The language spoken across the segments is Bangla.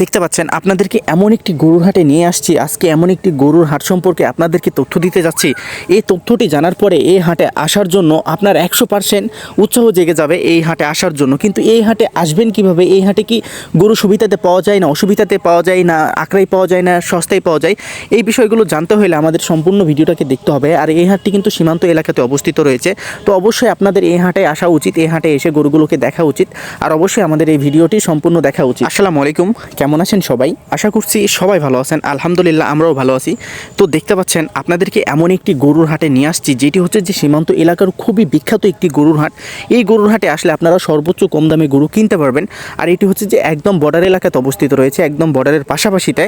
দেখতে পাচ্ছেন, আপনাদেরকে এমন একটি গরুর হাটে নিয়ে আসছি। আজকে এমন একটি গরুর হাট সম্পর্কে আপনাদেরকে তথ্য দিতে যাচ্ছি। এই তথ্যটি জানার পরে এই হাটে আসার জন্য আপনার একশো পার্সেন্ট উৎসাহ জেগে যাবে এই হাটে আসার জন্য। কিন্তু এই হাটে আসবেন কীভাবে? এই হাটে কি গরু সুবিধাতে পাওয়া যায় না, অসুবিধাতে পাওয়া যায় না, আকড়াই পাওয়া যায় না, সস্তায় পাওয়া যায়? এই বিষয়গুলো জানতে হলে আমাদের সম্পূর্ণ ভিডিওটাকে দেখতে হবে। আর এই হাটটি কিন্তু সীমান্ত এলাকাতে অবস্থিত রয়েছে। তো অবশ্যই আপনাদের এই হাটে আসা উচিত, এই হাটে এসে গরুগুলোকে দেখা উচিত। আর অবশ্যই আমাদের এই ভিডিওটি সম্পূর্ণ দেখা উচিত। আসসালামু আলাইকুম। কেমন আছেন সবাই? আশা করছি সবাই ভালো আছেন। আলহামদুলিল্লাহ আমরাও ভালো আছি। তো দেখতে পাচ্ছেন, আপনাদেরকে এমন একটি গরুর হাটে নিয়ে আসছি, যেটি হচ্ছে যে সীমান্ত এলাকার খুবই বিখ্যাত একটি গরুর হাট। এই গরুর হাটে আসলে আপনারা সর্বোচ্চ কম দামে গরু কিনতে পারবেন। আর এটি হচ্ছে যে একদম বর্ডার এলাকাতে অবস্থিত রয়েছে, একদম বর্ডারের পাশাপাশিতে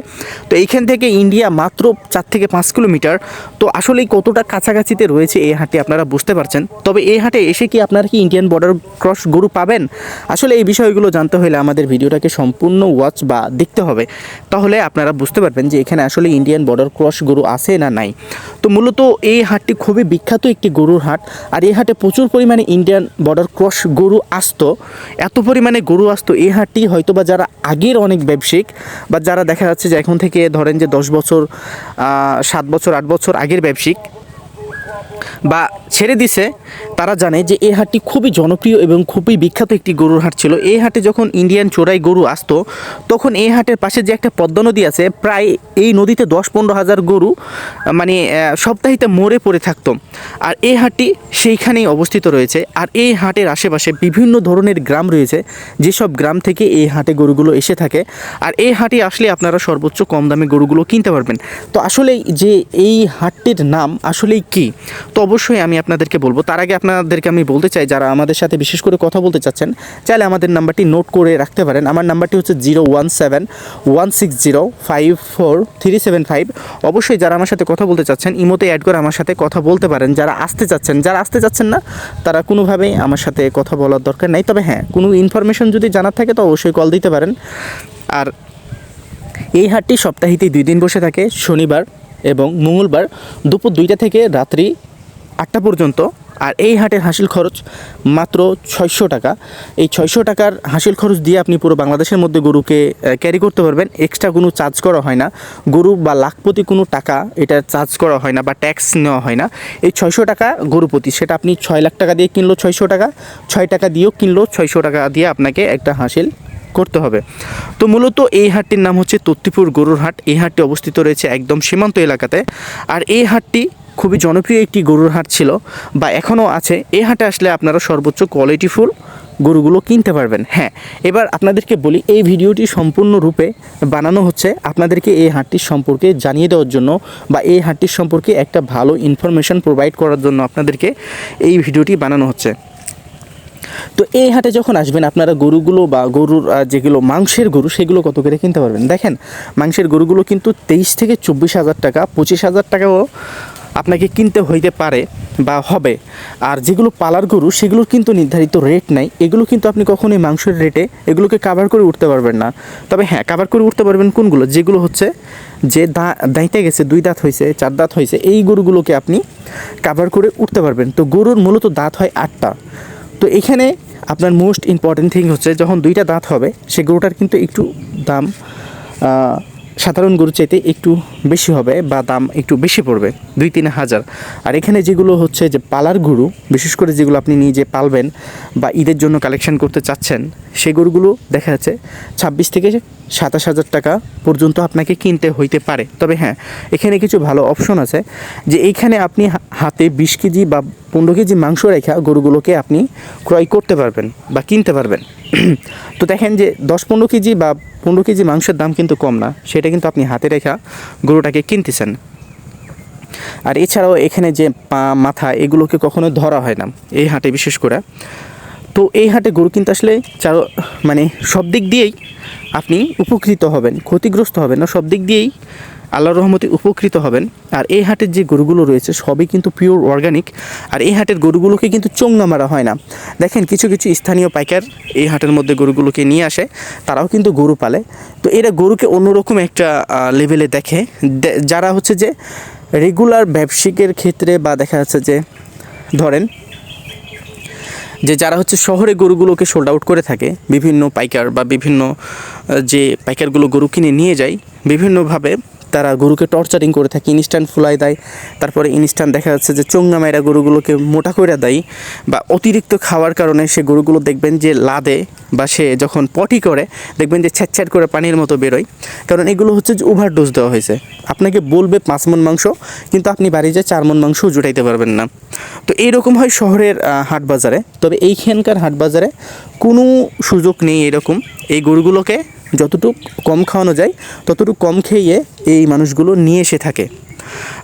তো এইখান থেকে ইন্ডিয়া মাত্র চার থেকে পাঁচ কিলোমিটার। তো আসলেই কতটা কাছাকাছিতে রয়েছে এই হাটটি আপনারা বুঝতে পারছেন। তবে এই হাটে এসে কি আপনারা কি ইন্ডিয়ান বর্ডার ক্রস গরু পাবেন? আসলে এই বিষয়গুলো জানতে হলে আমাদের ভিডিওটাকে সম্পূর্ণ ওয়াচ বা দেখতে হবে। তাহলে আপনারা বুঝতে পারবেন যে এখানে আসলে ইন্ডিয়ান বর্ডার ক্রস গরু আছে না নাই। তো মূলত এই হাটটি খুবই বিখ্যাত একটি গরুর হাট। আর এই হাটে প্রচুর পরিমাণে ইন্ডিয়ান বর্ডার ক্রস গরু আসতো। এত পরিমাণে গরু আসতো, এই হাটটি হয়তো বা যারা আগের অনেক ব্যবসায়িক বা যারা দেখা যাচ্ছে যে এখন থেকে ধরেন যে দশ বছর সাত বছর, আট বছর আগের ব্যবসায়িক বা ছেড়ে দিছে তারা জানে যে এই হাটটি খুবই জনপ্রিয় এবং খুবই বিখ্যাত একটি গরুর হাট ছিল। এই হাটে যখন ইন্ডিয়ান চোরাই গরু আসতো, তখন এই হাটের পাশে যে একটা পদ্মা নদী আছে, প্রায় এই নদীতে দশ পনেরো হাজার গরু মানে সপ্তাহিতে মরে পড়ে থাকতো। আর এই হাটটি সেইখানেই অবস্থিত রয়েছে। আর এই হাটের আশেপাশে বিভিন্ন ধরনের গ্রাম রয়েছে, যেসব গ্রাম থেকে এই হাটে গরুগুলো এসে থাকে। আর এই হাটে আসলে আপনারা সর্বোচ্চ কম দামে গরুগুলো কিনতে পারবেন। তো আসলে যে এই হাটটির নাম আসলেই কি? তো অবশ্যই আমি আপনাদেরকে বলব, তার আগে আপনাদেরকে আমি বলতে চাই, যারা আমাদের সাথে বিশেষ করে কথা বলতে চাচ্ছেন, চাইলে আমাদের নাম্বারটি নোট করে রাখতে পারেন। আমার নাম্বারটি হচ্ছে zero one seven one six zero five four three seven five অবশ্যই যারা আমার সাথে কথা বলতে চাচ্ছেন, ইমোতে অ্যাড করে আমার সাথে কথা বলতে পারেন। যারা আসতে চাচ্ছেন, যারা আসতে চাচ্ছেন না, তারা কোনোভাবেই আমার সাথে কথা বলার দরকার নাই। তবে হ্যাঁ কোনো ইনফরমেশন যদি জানার থাকে, তো অবশ্যই কল দিতে পারেন। আর এই হাটটি সপ্তাহিতে দুই দিন বসে থাকে, শনিবার এবং মঙ্গলবার দুপুর দুইটা থেকে রাত্রি আটটা পর্যন্ত। আর এই হাটের হাসিল খরচ মাত্র ছয়শো টাকা। এই ছয়শো টাকার হাসিল খরচ দিয়ে আপনি পুরো বাংলাদেশের মধ্যে গরুকে ক্যারি করতে পারবেন। এক্সট্রা কোনো চার্জ করা হয় না। গরু বা লাখ প্রতি কোনো টাকা এটা চার্জ করা হয় না বা ট্যাক্স নেওয়া হয় না। এই ছয়শো টাকা গরু প্রতি, সেটা আপনি ছয় লাখ টাকা দিয়ে কিনলো ছয়শো টাকা, ছয় টাকা দিয়েও কিনলো ছয়শো টাকা দিয়ে আপনাকে একটা হাসিল করতে হবে। তো মূলত এই হাটটির নাম হচ্ছে তত্তিপুর গরুর হাট। এই হাটটি অবস্থিত রয়েছে একদম সীমান্ত এলাকাতে। আর এই হাটটি খুবই জনপ্রিয় একটি গরুর হাট ছিল বা এখনও আছে। এই হাটে আসলে আপনারা সর্বোচ্চ কোয়ালিটিফুল গরুগুলো কিনতে পারবেন। হ্যাঁ এবার আপনাদেরকে বলি, এই ভিডিওটি সম্পূর্ণরূপে বানানো হচ্ছে আপনাদেরকে এই হাটটির সম্পর্কে জানিয়ে দেওয়ার জন্য বা এই হাটটির সম্পর্কে একটা ভালো ইনফরমেশন প্রোভাইড করার জন্য আপনাদেরকে এই ভিডিওটি বানানো হচ্ছে। তো এই হাটে যখন আসবেন, আপনারা গরুগুলো বা গরুর যেগুলো মাংসের গরু, সেগুলো কত করে কিনতে পারবেন? দেখেন, মাংসের গরুগুলো কিন্তু তেইশ থেকে চব্বিশ হাজার টাকা, পঁচিশ হাজার টাকাও আপনাকে কিনতে হইতে পারে বা হবে। আর যেগুলো পালার গরু, সেগুলোর কিন্তু নির্ধারিত রেট নাই। এগুলো কিন্তু আপনি কখনোই মাংসের রেটে এগুলোকে কাভার করে উঠতে পারবেন না। তবে হ্যাঁ কাভার করে উঠতে পারবেন কোনগুলো? যেগুলো হচ্ছে যে দা, দাঁইতে গেছে, দুই দাঁত হয়েছে চার দাঁত হয়েছে এই গরুগুলোকে আপনি কাভার করে উঠতে পারবেন। তো গরুর মূলত দাঁত হয় আটটা। তো এখানে আপনার মোস্ট ইম্পর্টেন্ট থিং হচ্ছে, যখন দুইটা দাঁত হবে, সে গরুটার কিন্তু একটু দাম সাধারণ গরু চাইতে একটু বেশি হবে বা দাম একটু বেশি পড়বে, দুই তিন হাজার। আর এখানে যেগুলো হচ্ছে যে পালার গরু, বিশেষ করে যেগুলো আপনি নিজে পালবেন বা ঈদের জন্য কালেকশন করতে চাচ্ছেন, সেই গরুগুলো দেখা যাচ্ছে ছাব্বিশ থেকে সাতাশ হাজার টাকা পর্যন্ত আপনাকে কিনতে হইতে পারে। তবে হ্যাঁ এখানে কিছু ভালো অপশন আছে যে এইখানে আপনি হাতে বিশ কেজি বা পনেরো কেজি মাংস রেখা গরুগুলোকে আপনি ক্রয় করতে পারবেন বা কিনতে পারবেন। তো দেখেন যে দশ পনেরো কেজি বা পনেরো কেজি মাংসের দাম কিন্তু কম না, সেটা কিন্তু আপনি হাতে রেখা গরুটাকে কিনতেছেন। আর এছাড়াও এখানে যে পা, মাথা, এগুলোকে কখনো ধরা হয় না, এই হাটে বিশেষ করে। তো এই হাটে গরু কিনতে আসলে চার মানে সব দিক দিয়েই আপনি উপকৃত হবেন, ক্ষতিগ্রস্ত হবেন না, সব দিক দিয়েই আল্লাহর রহমতে উপকৃত হবেন। আর এই হাটের যে গরুগুলো রয়েছে, সবই কিন্তু পিওর অর্গানিক আর এই হাটের গরুগুলোকে কিন্তু চোংনা মারা হয় না। দেখেন, কিছু কিছু স্থানীয় পাইকার এই হাটের মধ্যে গরুগুলোকে নিয়ে আসে। তারাও কিন্তু গরু পালে। তো এরা গরুকে অন্যরকম একটা লেভেলে দেখে। যারা হচ্ছে যে রেগুলার ব্যবসায়িকের ক্ষেত্রে বা দেখা যাচ্ছে যে, ধরেন যে যারা হচ্ছে শহরে গরুগুলোকে সোল্ড আউট করে থাকে, বিভিন্ন পাইকার বা বিভিন্ন যে পাইকারগুলো গরু কিনে নিয়ে যায়, বিভিন্নভাবে তারা গরুকে টর্চারিং করে থাকে ইনস্ট্যান্ট ফুলাই দেয়। তারপরে ইনস্ট্যান্ট দেখা যাচ্ছে যে চোঙ্গা মায়েরা গরুগুলোকে মোটা করে দেয় বা অতিরিক্ত খাওয়ার কারণে সে গরুগুলো দেখবেন যে লাদে বা সে যখন পটি করে, দেখবেন যে ছ্যাট করে পানির মতো বেরোয়। কারণ এগুলো হচ্ছে যে ওভারডোজ দেওয়া হয়েছে। আপনাকে বলবে পাঁচ মন মাংস, কিন্তু আপনি বাড়ি যেয়ে চার মন মাংসও জুটাইতে পারবেন না। তো এইরকম হয় শহরের হাট বাজারে। তবে এইখানকার হাট বাজারে কোনো সুযোগ নেই এরকম। এই গরুগুলোকে যতটুকু কম খাওয়ানো যায়, ততটুকু কম খেয়ে এই মানুষগুলো নিয়ে এসে থাকে।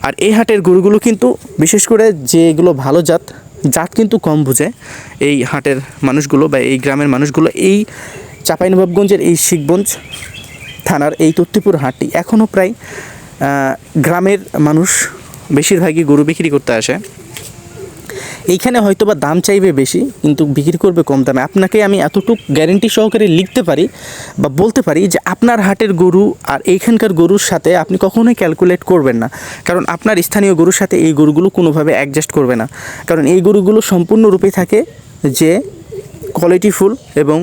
আর এই হাটের গরুগুলো কিন্তু, বিশেষ করে যেগুলো ভালো জাত জাত কিন্তু কম বুঝে। এই হাটের মানুষগুলো বা এই গ্রামের মানুষগুলো, এই চাঁপাইনবাবগঞ্জের এই শিখগঞ্জ থানার এই তত্তিপুর হাটটি এখনও প্রায় গ্রামের মানুষ বেশিরভাগই গরু বিক্রি করতে আসে। এইখানে হয়তো বা দাম চাইবে বেশি, কিন্তু বিক্রি করবে কম দামে। আপনাকে আমি এতটুকু গ্যারেন্টি সহকারে লিখতে পারি বা বলতে পারি যে আপনার হাটের গরু আর এইখানকার গরুর সাথে আপনি কখনোই ক্যালকুলেট করবেন না। কারণ আপনার স্থানীয় গরুর সাথে এই গরুগুলো কোনোভাবে অ্যাডজাস্ট করবে না। কারণ এই গরুগুলো সম্পূর্ণরূপে থাকে যে কোয়ালিটিফুল এবং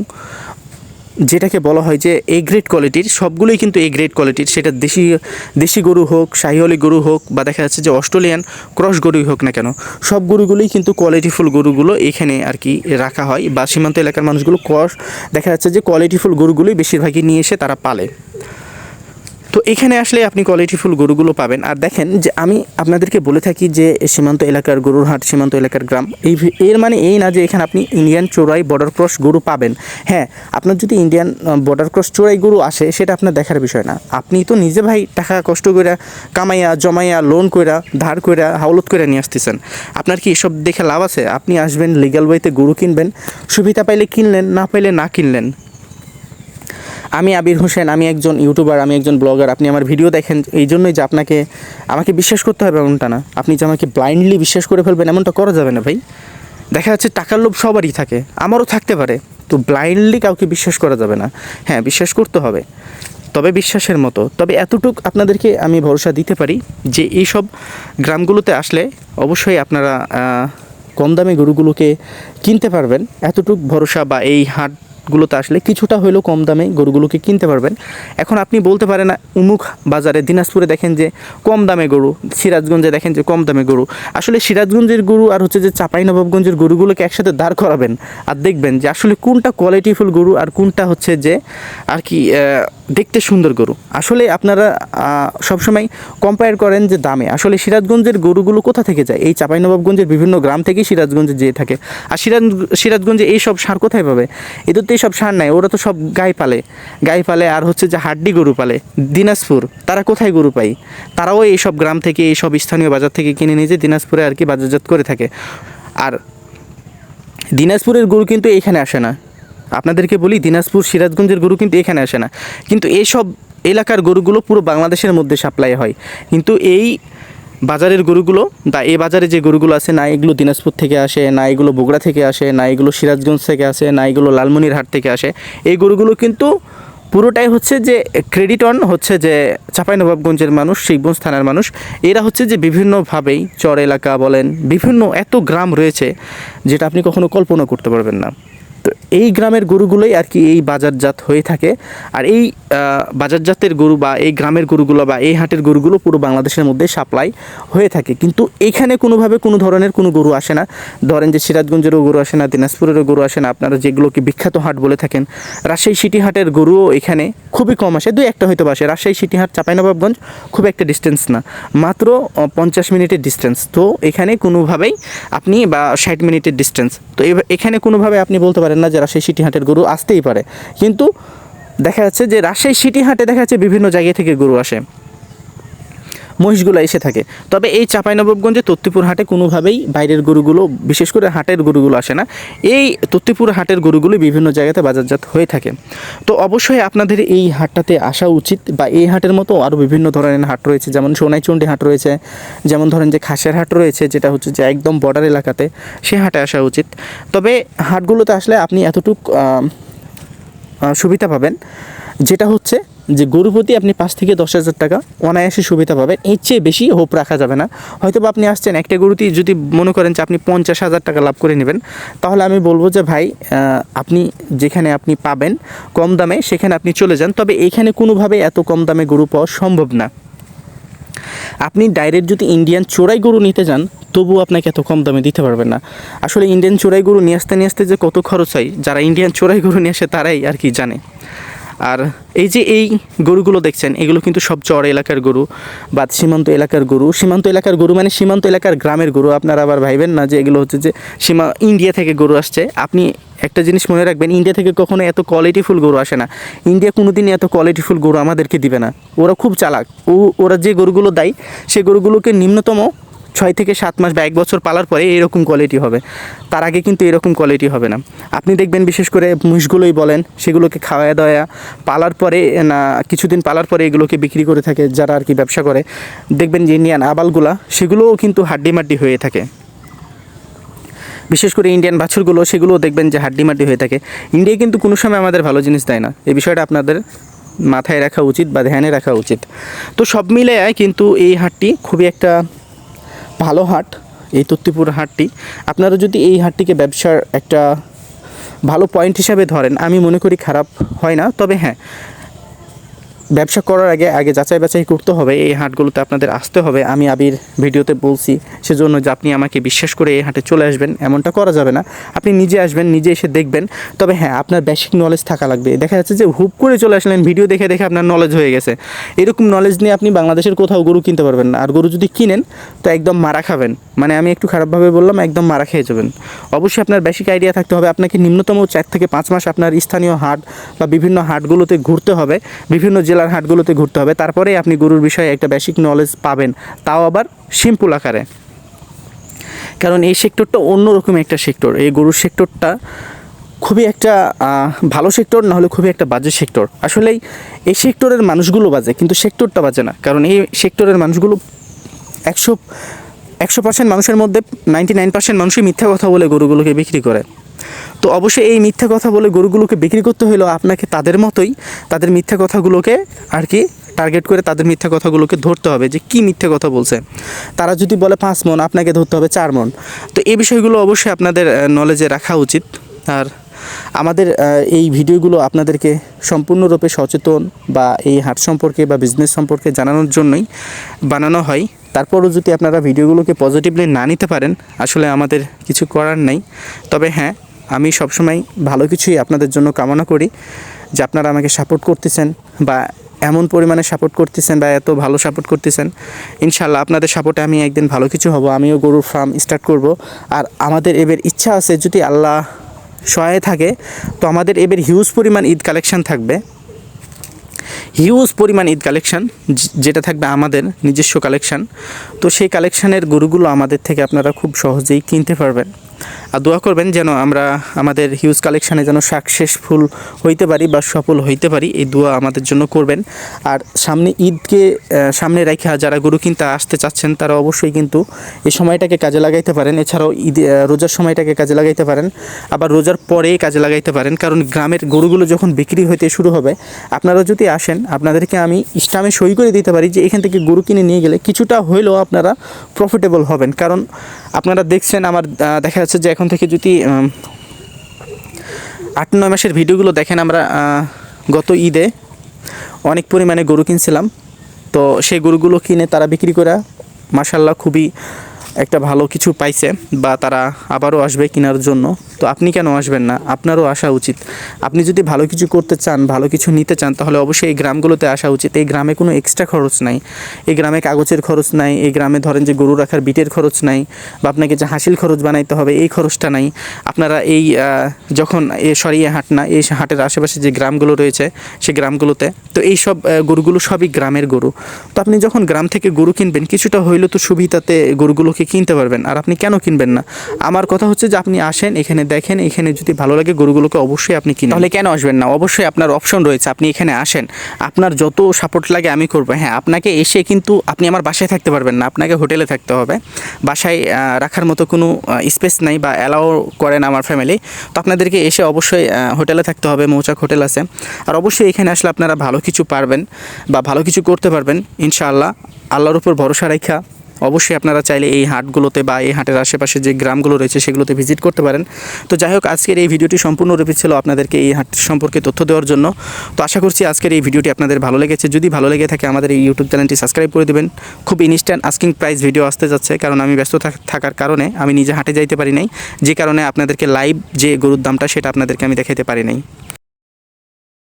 যেটাকে বলা হয় যে এ গ্রেড কোয়ালিটির সবগুলোই কিন্তু এ গ্রেড কোয়ালিটির সেটা দেশি দেশি গরু হোক শাহিওয়ালি গরু হোক, বা দেখা যাচ্ছে যে অস্ট্রেলিয়ান ক্রস গরুই হোক না কেন, সব গরুগুলোই কিন্তু কোয়ালিটিফুল গরুগুলো এখানে আর কি রাখা হয়, বা সীমান্ত এলাকার মানুষগুলো ক্রস, দেখা যাচ্ছে যে কোয়ালিটিফুল গরুগুলোই বেশিরভাগই নিয়ে এসে তারা পালে। তো এখানে আসলে আপনি কোয়ালিটিফুল গরুগুলো পাবেন। আর দেখেন যে আমি আপনাদেরকে বলে থাকি যে সীমান্ত এলাকার গরুর হাট, সীমান্ত এলাকার গ্রাম, এই এর মানে এই না যে এখানে আপনি ইন্ডিয়ান চোরাই বর্ডার ক্রস গরু পাবেন। হ্যাঁ আপনার যদি ইন্ডিয়ান বর্ডার ক্রস চোরাই গরু আসে, সেটা আপনার দেখার বিষয় না। আপনি তো নিজে ভাই টাকা কষ্ট করে কামাইয়া, জমাইয়া লোন কইরা, ধার কইরা, হাওলত করে নিয়ে আসতেছেন। আপনার কি এসব দেখে লাভ আছে? আপনি আসবেন লিগাল ওয়েতে গরু কিনবেন, সুবিধা পাইলে কিনলেন, না পাইলে না কিনলেন। আমি আবির হোসেন, আমি একজন ইউটিউবার, আমি একজন ব্লগার। আপনি আমার ভিডিও দেখেন, এই জন্যই যে আপনাকে, আমাকে বিশ্বাস করতে হবে এমনটা না। আপনি যে আমাকে ব্লাইন্ডলি বিশ্বাস করে ফেলবেন এমনটা করা যাবে না ভাই। দেখা যাচ্ছে টাকার লোভ সবারই থাকে, আমারও থাকতে পারে, তো ব্লাইন্ডলি কাউকে বিশ্বাস করা যাবে না। হ্যাঁ বিশ্বাস করতে হবে, তবে বিশ্বাসের মতো। তবে এতটুক আপনাদেরকে আমি ভরসা দিতে পারি যে এই সব গ্রামগুলোতে আসলে অবশ্যই আপনারা কম দামে গরুগুলোকে কিনতে পারবেন। এতটুক ভরসা বা এই হাটগুলোতে আসলে কিছুটা হলেও কম দামে গরুগুলোকে কিনতে পারবেন। এখন আপনি বলতে পারেন না উমুক বাজারে দিনাজপুরে দেখেন যে কম দামে গরু, সিরাজগঞ্জে দেখেন যে কম দামে গরু। আসলে সিরাজগঞ্জের গরু আর হচ্ছে যে চাঁপাইনবাবগঞ্জের গরুগুলোকে একসাথে দাঁড় করাবেন আর দেখবেন যে আসলে কোনটা কোয়ালিটিফুল গরু আর কোনটা হচ্ছে যে আর কি দেখতে সুন্দর গরু। আসলে আপনারা সবসময় কম্পেয়ার করেন যে দামে। আসলে সিরাজগঞ্জের গরুগুলো কোথা থেকে যায়? এই চাঁপাইনবাবগঞ্জের বিভিন্ন গ্রাম থেকেই সিরাজগঞ্জে যেয়ে থাকে। আর সিরাজ, সিরাজগঞ্জে এই সব সার কোথায় পাবে? এদের এই সব সার নাই, ওরা তো সব গায়ে পালে। গায়ে পালে আর হচ্ছে যে হাড্ডি গরু পালে, দিনাজপুর। তারা কোথায় গরু পায়? তারাও এই সব গ্রাম থেকে, এই সব স্থানীয় বাজার থেকে কিনে নিয়ে যে দিনাজপুরে আর কি বাজারজাত করে থাকে। আর দিনাজপুরের গরু কিন্তু এখানে আসে না। আপনাদেরকে বলি, দিনাজপুর, সিরাজগঞ্জের গরু কিন্তু এখানে আসে না। কিন্তু এইসব এলাকার গরুগুলো পুরো বাংলাদেশের মধ্যে সাপ্লাই হয়। কিন্তু এই বাজারের গরুগুলো বা এই বাজারে যে গরুগুলো আছে, না এগুলো দিনাজপুর থেকে আসে, না এগুলো বগুড়া থেকে আসে, না এগুলো সিরাজগঞ্জ থেকে আসে, না এগুলো লালমনিরহাট থেকে আসে, এই গরুগুলো কিন্তু পুরোটাই হচ্ছে যে ক্রেডিট অন হচ্ছে যে চাঁপাইনবাবগঞ্জের মানুষ শিখগঞ্জ থানার মানুষ। এরা হচ্ছে যে বিভিন্নভাবেই চর এলাকা বলেন, বিভিন্ন এত গ্রাম রয়েছে, যেটা আপনি কখনো কল্পনা করতে পারবেন না। তো এই গ্রামের গরুগুলোই আর কি এই বাজারজাত হয়ে থাকে। আর এই বাজারজাতের গরু বা এই গ্রামের গরুগুলো বা এই হাটের গরুগুলো পুরো বাংলাদেশের মধ্যে সাপ্লাই হয়ে থাকে। কিন্তু এখানে কোনোভাবে কোনো ধরনের কোনো গরু আসে না। ধরেন যে সিরাজগঞ্জেরও গরু আসে না, দিনাজপুরেরও গরু আসে না। আপনারা যেগুলোকে বিখ্যাত হাট বলে থাকেন, রাজশাহী সিটি হাটের গরুও এখানে খুবই কম আসে। দুই একটা হয়তো আসে। রাজশাহী সিটি হাট চাঁপাইনবাবগঞ্জ খুব একটা ডিস্টেন্স না। মাত্র পঞ্চাশ মিনিটের ডিস্টেন্স তো এখানে কোনোভাবেই আপনি বা ষাট মিনিটের ডিস্টেন্স তো এখানে কোনোভাবে আপনি বলতে পারেন না যে রাজশাহী সিটি হাটের গরু আসতেই পারে। কিন্তু দেখা যাচ্ছে যে রাজশাহী সিটি হাটে দেখা যাচ্ছে বিভিন্ন জায়গা থেকে গরু আসে। মহিষগুলো এসে থাকে। তবে এই চাঁপাইনবাবগঞ্জে তত্তিপুর হাটে কোনোভাবেই বাইরের গরুগুলো, বিশেষ করে হাটের গরুগুলো আসে না। এই তত্তিপুর হাটের গরুগুলো বিভিন্ন জায়গাতে বাজারজাত হয়ে থাকে। তো অবশ্যই আপনাদের এই হাটটাতে আসা উচিত বা এই হাটের মতো আরও বিভিন্ন ধরনের হাট রয়েছে। যেমন সোনাইচন্ডী হাট রয়েছে, যেমন ধরেন যে খাসের হাট রয়েছে, যেটা হচ্ছে যে একদম বর্ডার এলাকাতে, সে হাটে আসা উচিত। তবে হাটগুলোতে আসলে আপনি এতটুক সুবিধা পাবেন, যেটা হচ্ছে যে গরু প্রতি আপনি পাঁচ থেকে দশ হাজার টাকা অনায়াসে সুবিধা পাবেন। এর চেয়ে বেশি হোপ রাখা যাবে না। হয়তো বা আপনি আসছেন, একটা গরুতেই যদি মনে করেন যে আপনি পঞ্চাশ হাজার টাকা লাভ করে নেবেন, তাহলে আমি বলব যে ভাই আপনি যেখানে আপনি পাবেন কম দামে, সেখানে আপনি চলে যান। তবে এখানে কোনোভাবে এত কম দামে গরু পাওয়া সম্ভব না। আপনি ডাইরেক্ট যদি ইন্ডিয়ান চোরাই গরু নিতে যান, তবুও আপনাকে এত কম দামে দিতে পারবেন না। আসলে ইন্ডিয়ান চোরাই গরু নিয়ে আসতে নিয়ে আসতে যে কত খরচ হয়, যারা ইন্ডিয়ান চোরাই গরু নিয়ে আসে, তারাই আর কি জানে। আর এই যে এই গরুগুলো দেখছেন, এগুলো কিন্তু সব চর এলাকার গরু বা সীমান্ত এলাকার গরু। সীমান্ত এলাকার গরু মানে সীমান্ত এলাকার গ্রামের গরু। আপনারা আবার ভাইবেন না যে এগুলো হচ্ছে যে সীমা ইন্ডিয়া থেকে গরু আসছে। আপনি একটা জিনিস মনে রাখবেন, ইন্ডিয়া থেকে কখনো এত কোয়ালিটিফুল গরু আসে না। ইন্ডিয়া কোনোদিনই এত কোয়ালিটিফুল গরু আমাদেরকে দিবে না। ওরা খুব চালাক। ও ওরা যে গরুগুলো দেয় সেই গরুগুলোকে নিম্নতম ছয় থেকে সাত মাস বা এক বছর পালার পরে এরকম কোয়ালিটি হবে। তার আগে কিন্তু এরকম কোয়ালিটি হবে না। আপনি দেখবেন বিশেষ করে মুষগুলোই বলেন, সেগুলোকে খাওয়া দাওয়া পালার পরে না, কিছুদিন পালার পরে এগুলোকে বিক্রি করে থাকে, যারা আর কি ব্যবসা করে। দেখবেন যে ইন্ডিয়ান আবালগুলা, সেগুলোও কিন্তু হাড্ডি মাড্ডি হয়ে থাকে। বিশেষ করে ইন্ডিয়ান বাছুরগুলো, সেগুলোও দেখবেন যে হাড্ডি মাড্ডি হয়ে থাকে। ইন্ডিয়া কিন্তু কোনো সময় আমাদের ভালো জিনিস দেয় না। এই বিষয়টা আপনাদের মাথায় রাখা উচিত বা ধ্যানে রাখা উচিত। তো সব মিলে কিন্তু এই হাটটি খুবই একটা ভালো হাট, এই তত্তিপুর হাটটি। আপনারা যদি এই হাটটিকে ব্যবসার একটা ভালো পয়েন্ট হিসাবে ধরেন, আমি মনে করি খারাপ হয় না। তবে হ্যাঁ ব্যবসা করার আগে আগে যাচাই বাছাই করতে হবে। এই হাটগুলোতে আপনাদের আসতে হবে। আমি আবির ভিডিওতে বলছি, সেজন্য যে আপনি আমাকে বিশ্বাস করে এই হাটে চলে আসবেন, এমনটা করা যাবে না। আপনি নিজে আসবেন, নিজে এসে দেখবেন। তবে হ্যাঁ আপনার বেসিক নলেজ থাকা লাগবে। দেখা যাচ্ছে যে হুপ করে চলে আসলেন, ভিডিও দেখে দেখে আপনার নলেজ হয়ে গেছে। এরকম নলেজ নিয়ে আপনি বাংলাদেশের কোথাও গরু কিনতে পারবেন না। আর গরু যদি কিনেন, তো একদম মারা খাবেন। মানে আমি একটু খারাপভাবে বললাম, একদম মারা খেয়ে যাবেন। অবশ্যই আপনার বেসিক আইডিয়া থাকতে হবে। আপনাকে নিম্নতম চার থেকে পাঁচ মাস আপনার স্থানীয় হাট বা বিভিন্ন হাটগুলোতে ঘুরতে হবে। বিভিন্ন জেলার হাটগুলোতে ঘুরতে হবে। তারপরে আপনি গরুর বিষয়ে একটা বেসিক নলেজ পাবেন। তাও আবার সিম্পল আকারে। কারণ এই সেক্টরটা অন্যরকম একটা সেক্টর এই গরুর সেক্টরটা খুবই একটা ভালো সেক্টর না হলে খুবই একটা বাজে সেক্টর আসলেই এই সেক্টরের মানুষগুলো বাজে, কিন্তু সেক্টরটা বাজে না। কারণ এই সেক্টরের মানুষগুলো একশো একশো পার্সেন্ট মানুষের মধ্যে নাইনটি নাইন পার্সেন্ট মানুষই মিথ্যা কথা বলে গরুগুলোকে বিক্রি করে। তো অবশ্যই এই মিথ্যা কথা বলে গরুগুলোকে বিক্রি করতে হলেও আপনাকে তাদের মতোই তাদের মিথ্যা কথাগুলোকে আর কি টার্গেট করে তাদের মিথ্যা কথাগুলোকে ধরতে হবে যে কি মিথ্যা কথা বলছে। তারা যদি বলে পাঁচ মন, আপনাকে ধরতে হবে চার মন। তো এই বিষয়গুলো অবশ্যই আপনাদের নলেজে রাখা উচিত। আর আমাদের এই ভিডিওগুলো আপনাদেরকে সম্পূর্ণরূপে সচেতন বা এই হাট সম্পর্কে বা বিজনেস সম্পর্কে জানানোর জন্যই বানানো হয়। তারপরও যদি আপনারা ভিডিওগুলোকে পজিটিভলি না নিতে পারেন, আসলে আমাদের কিছু করার নেই। তবে হ্যাঁ আমি সবসময় ভালো কিছুই আপনাদের জন্য কামনা করি যে আপনারা আমাকে সাপোর্ট করতেছেন বা এমন পরিমাণে সাপোর্ট করতেছেন বা এত ভালো সাপোর্ট করতেছেন। ইনশাল্লাহ আপনাদের সাপোর্টে আমি একদিন ভালো কিছু হব, আমিও গরুর ফার্ম স্টার্ট করব। আর আমাদের এবার ইচ্ছা আছে যদি আল্লাহ সহায় থাকে, তো আমাদের এবার হিউজ পরিমাণ ঈদ কালেকশান থাকবে। হিউজ পরিমাণ ঈদ কালেকশান যেটা থাকবে আমাদের নিজস্ব কালেকশান তো সেই কালেকশানের গরুগুলো আমাদের থেকে আপনারা খুব সহজেই কিনতে পারবেন। আর দোয়া করবেন যেন আমরা আমাদের হিউজ কালেকশানে যেন সাকসেসফুল হইতে পারি বা সফল হইতে পারি। এই দোয়া আমাদের জন্য করবেন। আর সামনে ঈদকে সামনে রেখে যারা গরু কিনতে আসতে চাচ্ছেন, তারা অবশ্যই কিন্তু এই সময়টাকে কাজে লাগাইতে পারেন। এছাড়াও ঈদ রোজার সময়টাকে কাজে লাগাইতে পারেন। আবার রোজার পরে কাজে লাগাইতে পারেন। কারণ গ্রামের গরুগুলো যখন বিক্রি হইতে শুরু হবে, আপনারা যদি আসেন, আপনাদেরকে আমি ইস্টামে সই করে দিতে পারি যে এখান থেকে গরু কিনে নিয়ে গেলে কিছুটা হইলেও আপনারা প্রফিটেবল হবেন। কারণ আপনারা দেখছেন আমার দেখা যাচ্ছে যে এখন থেকে যদি আট নয় মাসের ভিডিওগুলো দেখেন আমরা গত ঈদে অনেক পরিমাণে গরু কিনছিলাম। তো সেই গরুগুলো কিনে তারা বিক্রি করা মাসাল্লাহ খুবই একটা ভালো কিছু পাইছে বা তারা আবারও আসবে কেনার জন্য, তো আপনি কেন আসবেন না? আপনারও আসা উচিত। আপনি যদি ভালো কিছু করতে চান, ভালো কিছু নিতে চান, তাহলে অবশ্যই এই গ্রামগুলোতে আসা উচিত। এই গ্রামে কোনো এক্সট্রা খরচ নাই। এই গ্রামে কাগজের খরচ নাই। এই গ্রামে ধরেন যে গরু রাখার বিটের খরচ নাই বা আপনাকে যে হাসিল খরচ বানাইতে হবে, এই খরচটা নাই। আপনারা এই যখন এ সরিয়ে হাট না, এই হাটের আশেপাশে যে গ্রামগুলো রয়েছে সেই গ্রামগুলোতে, তো এই সব গরুগুলো সবই গ্রামের গরু। তো আপনি যখন গ্রাম থেকে গরু কিনবেন, কিছুটা হইলেও তো সুবিধাতে গরুগুলোকে থেকে কিনতে পারবেন, আর আপনি কেন কিনবেন না? আমার কথা হচ্ছে যে আপনি আসেন, এখানে দেখেন, এখানে যদি ভালো লাগে গরুগুলোকে অবশ্যই আপনি কিনেন। তাহলে কেন আসবেন না? অবশ্যই আপনার অপশন রয়েছে, আপনি এখানে আসেন। আপনার যত সাপোর্ট লাগে আমি করব। হ্যাঁ আপনাকে এসে কিন্তু আপনি আমার বাসায় থাকতে পারবেন না, আপনাকে হোটেলে থাকতে হবে। বাসায় রাখার মতো কোনো স্পেস নাই বা অ্যালাও করেন আমার ফ্যামিলি তো আপনাদেরকে এসে অবশ্যই হোটেলে থাকতে হবে, মৌচাক হোটেল আছে। আর অবশ্যই এখানে আসলে আপনারা ভালো কিছু পারবেন বা ভালো কিছু করতে পারবেন, ইনশাআল্লাহ। আল্লাহর উপর ভরসা রাখা। অবশ্যই আপনারা চাইলে এই হাটগুলোতে বা এই হাটের আশেপাশে যে গ্রামগুলো রয়েছে সেগুলোতে ভিজিট করতে পারেন। তো যাই হোক, আজকের এই ভিডিওটি সম্পূর্ণরূপে ছিল আপনাদেরকে এই হাট সম্পর্কে তথ্য দেওয়ার জন্য। তো আশা করছি আজকের এই ভিডিওটি আপনাদের ভালো লেগেছে। যদি ভালো লেগে থাকে আমাদের এই ইউটিউব চ্যানেলটি সাবস্ক্রাইব করে দেবেন। খুব ইনস্ট্যান্ট আস্কিং প্রাইস ভিডিও আসতে যাচ্ছে, কারণ আমি ব্যস্ত থাকার কারণে আমি নিজে হাটে যাইতে পারি নাই। যে কারণে আপনাদেরকে লাইভ যে গরুর দামটা সেটা আপনাদেরকে আমি দেখাইতে পারি নাই।